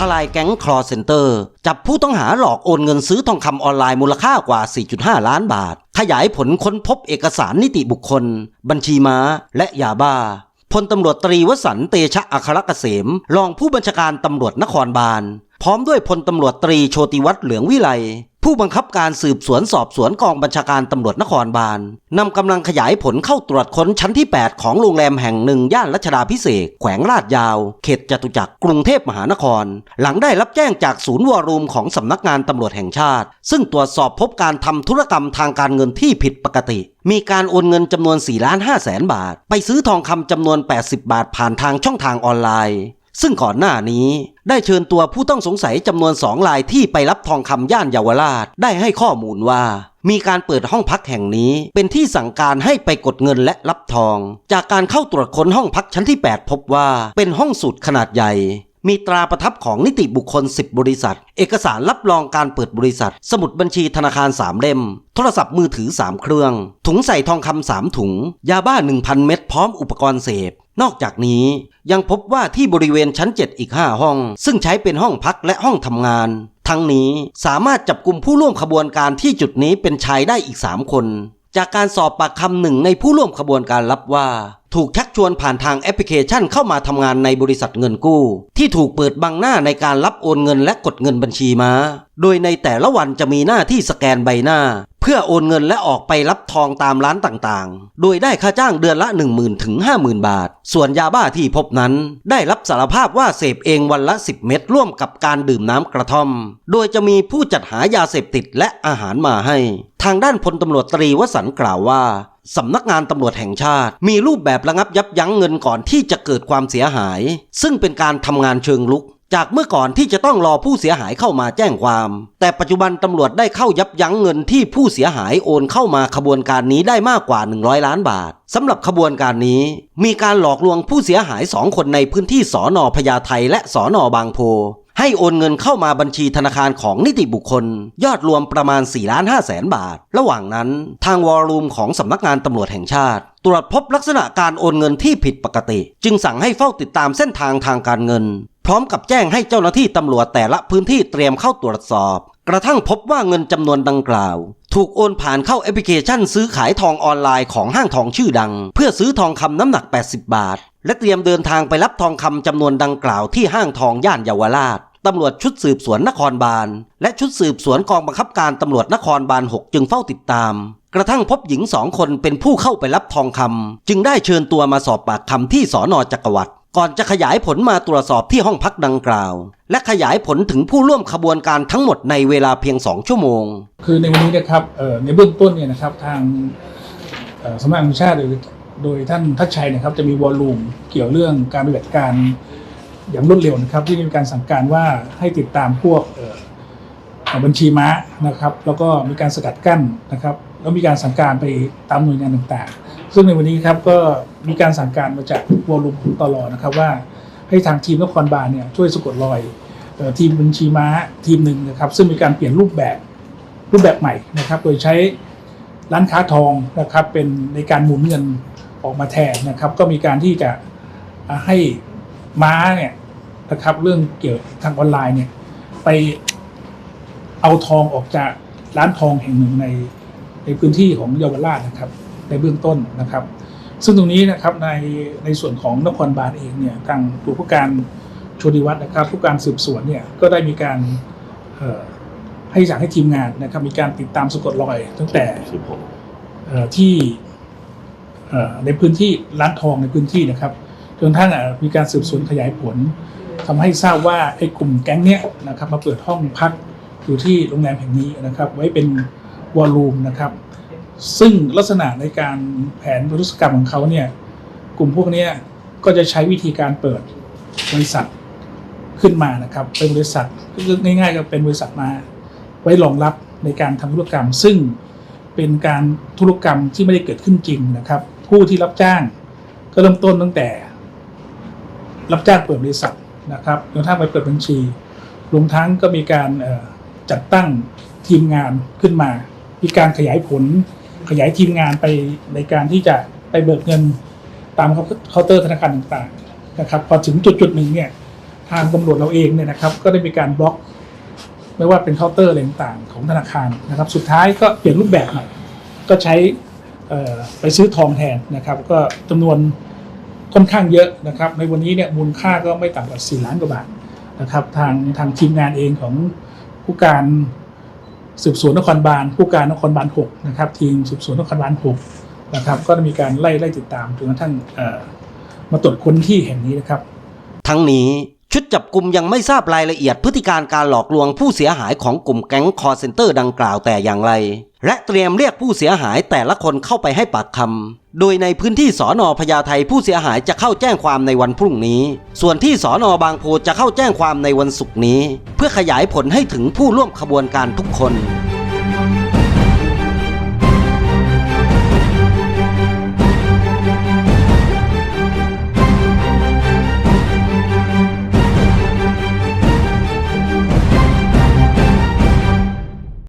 ทลายแก๊งคลอเซนเตอร์ จับผู้ต้องหาหลอกโอนเงินซื้อทองคำออนไลน์มูลค่ากว่า 4.5 ล้านบาท ขยายผลค้นพบเอกสารนิติบุคคล บัญชีม้า และยาบ้าพลตำรวจตรีวสันเตชะอัครเกษม รองผู้บัญชาการตำรวจนครบาล พร้อมด้วยพลตำรวจตรีโชติวัฒน์เหลืองวิไล ผู้บังคับการสืบสวนสอบสวนกองบัญชาการตำรวจนครบาลนำกำลังขยายผลเข้าตรวจค้นชั้นที่ 8 ของโรงแรมแห่งหนึ่งย่านรัชดาพิเศษกแขวงลาดยาว เขตจตุจักรกรุงเทพมหานคร หลังได้รับแจ้งจากศูนย์วอรูมของสำนักงานตำรวจแห่งชาติ ซึ่งตรวจสอบพบการทำธุรกรรมทางการเงินที่ผิดปกติ มีการโอนเงินจำนวน4ล้าน5แสนบาท ไปซื้อทองคำจำนวน 80 บาทผ่านทางช่องทางออนไลน์ ซึ่งก่อนหน้านี้ได้เชิญตัวผู้ต้องสงสัยจำนวนสองรายที่ไปรับทองคำย่านเยาวราช ได้ให้ข้อมูลว่า มีการเปิดห้องพักแห่งนี้ เป็นที่สั่งการให้ไปกดเงินและรับทอง จากการเข้าตรวจค้นห้องพักชั้นที่ 8 พบว่าเป็นห้องสูตรขนาดใหญ่มีตราประทับของนิติบุคคล 10 บริษัท เอกสารรับรองการเปิดบริษัท สมุดบัญชีธนาคาร 3 เล่ม โทรศัพท์มือถือ 3 เครื่อง ถุงใส่ทองคำ 3 ถุง ยาบ้า 1,000 เม็ดพร้อมอุปกรณ์เสพ นอกจากนี้ยังพบว่าที่บริเวณชั้น 7 อีก 5 ห้อง ซึ่งใช้เป็นห้องพักและห้องทำงาน ทั้งนี้สามารถจับกลุ่มผู้ร่วมขบวนการที่จุดนี้เป็นชายได้อีก 3 คน จากการสอบปากคำหนึ่งในผู้ร่วมขบวนการรับว่า ถูกชักชวนผ่านทางแอปพลิเคชันเข้ามาทำงานในบริษัทเงินกู้ ที่ถูกเปิดบังหน้าในการรับโอนเงินและกดเงินบัญชีมาโดยในแต่ละวันจะมีหน้าที่สแกนใบหน้า พื่อโอนเงินและออกไปรับทองตามร้านต่างๆ โดยได้ค่าจ้างเดือนละ 10,000ถึง50,000 บาท ส่วนยาบ้าที่พบนั้น ได้รับสารภาพว่าเสพเองวันละ 10 เม็ดร่วมกับการดื่มน้ำกระท่อม โดยจะมีผู้จัดหายาเสพติดและอาหารมาให้ ทางด้านพลตำรวจตรีวสันต์กล่าวว่าสำนักงานตำรวจแห่งชาติ มีรูปแบบระงับยับยั้งเงินก่อนที่จะเกิดความเสียหาย ซึ่งเป็นการทำงานเชิงลุก จากเมื่อก่อนที่จะต้องรอผู้เสียหายเข้ามาแจ้งความ แต่ปัจจุบันตำรวจได้เข้ายับยั้งเงินที่ผู้เสียหายโอนเข้ามาขบวนการนี้ได้มากกว่า 100 ล้านบาทสำหรับขบวนการนี้ มีการหลอกลวงผู้เสียหายสองคนในพื้นที่สอนอพญาไทและสอนอบางโพให้โอนเงินเข้ามาบัญชีธนาคารของนิติบุคคล ยอดรวมประมาณ4ล้าน5แสนบาท ระหว่างนั้น ทางวอลลุ่มของสำนักงานตำรวจแห่งชาติ ตรวจพบลักษณะการโอนเงินที่ผิดปกติ จึงสั่งให้เฝ้าติดตามเส้นทางทางการเงิน พร้อมกับแจ้งให้เจ้าหน้าที่ตำรวจแต่ละพื้นที่เตรียมเข้าตรวจสอบ กระทั่งพบว่าเงินจำนวนดังกล่าว ถูกโอนผ่านเข้าแอปพลิเคชันซื้อขายทองออนไลน์ของห้างทองชื่อดัง เพื่อซื้อทองคำน้ำหนัก 80 บาท และเตรียมเดินทางไปรับทองคำจำนวนดังกล่าวที่ห้างทองย่านเยาวราชตำรวจชุดสืบสวนนครบาล และชุดสืบสวนกองบังคับการตำรวจนครบาล 6 จึงเฝ้าติดตาม กระทั่งพบหญิงสองคนเป็นผู้เข้าไปรับทองคำจึงได้เชิญตัวมาสอบปากคำที่สอนอจักรวรรดิ ก่อนจะขยายผลมาตรวจสอบที่ห้องพักดังกล่าว และขยายผลถึงผู้ร่วมขบวนการทั้งหมดในเวลาเพียง 2 ชั่วโมง คือในวันนี้นะครับเอ่อในเบื้องต้นเนี่ยนะครับทางสำนักงานตำรวจแห่งชาติโดยโดยท่านทัชชัยนะครับจะมีวอลลุ่มเกี่ยวเรื่องการปฏิบัติการอย่างรวดเร็วนะครับ ที่มีการสั่งการว่าให้ติดตามพวกบัญชีม้านะครับ แล้วก็มีการสกัดกั้นนะครับ แล้วมีการสั่งการไปตามหน่วยงานต่างๆ ซึ่งในวันนี้ครับก็มีการสั่งการมาจากวอลุ่มตลอนะครับว่าให้ทางทีมนครบาลเนี่ยช่วยสะกดรอยทีมบัญชีม้าทีมหนึ่งนะครับ ซึ่งมีการเปลี่ยนรูปแบบรูปแบบใหม่นะครับ โดยใช้ร้านค้าทองนะครับเป็นในการหมุนเงินออกมาแทนนะครับ ก็มีการที่จะให้ม้าเนี่ยนะครับ เรื่องเกี่ยวทางออนไลน์เนี่ยไปเอาทองออกจากร้านทองแห่งหนึ่งในในพื้นที่ของเยาวราชนะครับ ในเบื้องต้นนะครับ ซึ่งตรงนี้นะครับในในส่วนของนครบาลเองเนี่ยทางผู้ผู้การโชติวัฒน์นะครับ ผู้การสืบสวนเนี่ยก็ได้มีการเอ่อให้สั่งให้ทีมงานนะครับ มีการติดตามสะกดรอยตั้งแต่เอ่อที่เอ่อในพื้นที่ร้านทองในพื้นที่นะครับจนกระทั่งเอ่อมีการสืบสวนขยายผลทำให้ทราบว่าไอ้กลุ่มแก๊งเนี้ยนะครับมาเปิดห้องพักอยู่ที่โรงแรมแห่งนี้นะครับ ไว้เป็นวอลลุ่มนะครับ ซึ่งลักษณะในการแผนบริษกรรมของเขาเนี่ยกลุ่มพวกนี้ก็จะใช้วิธีการเปิดบริษัทขึ้นมานะครับ เป็นบริษัทก็คือง่ายๆก็เป็นบริษัทมา ไว้รองรับในการทำธุรกรรม ซึ่งเป็นการธุรกรรมที่ไม่ได้เกิดขึ้นจริงนะครับ ผู้ที่รับจ้างก็เริ่มต้นตั้งแต่ รับจ้างเปิดบริษัทนะครับจนกระทั่งไปเปิดบัญชีรวมทั้งก็มีการจัดตั้งทีมงานขึ้นมา มีการขยายผล ขยายทีมงานไปในการที่จะไปเบิกเงินตามเคาน์เตอร์ธนาคารต่างๆนะครับพอถึงจุดจุดๆหนึ่งเนี่ยทางตำรวจเราเองเนี่ยนะครับ ก็ได้มีการบล็อก ไม่ว่าเป็นเคาน์เตอร์อะไรต่างๆของธนาคารนะครับ สุดท้ายก็เปลี่ยนรูปแบบใหม่ก็ใช้ไปซื้อทองแทนนะครับ ก็จำนวนค่อนข้างเยอะนะครับ ในวันนี้เนี่ยมูลค่าก็ไม่ต่ำกว่า 4 ล้านกว่าบาทนะครับ ทางทางทีมงานเองของผู้การ สืบสวนนครบาลผู้การนครบาล6นะครับทีมสืบสวนนครบาล6นะครับก็ได้มีการไล่ไล่ติดตามจนกระทั่งมาตรวจค้นที่แห่งนี้นะครับ ทั้งนี้ ชุดจับกลุ่มยังไม่ทราบรายละเอียดพฤติการการหลอกลวงผู้เสียหายของกลุ่มแก๊งคอร์เซนเตอร์ดังกล่าวแต่อย่างไร และเตรียมเรียกผู้เสียหายแต่ละคนเข้าไปให้ปากคำโดยในพื้นที่สอนอพญาไทผู้เสียหายจะเข้าแจ้งความในวันพรุ่งนี้ ส่วนที่สอนอบางโพจะเข้าแจ้งความในวันศุกร์นี้ เพื่อขยายผลให้ถึงผู้ร่วมขบวนการทุกคน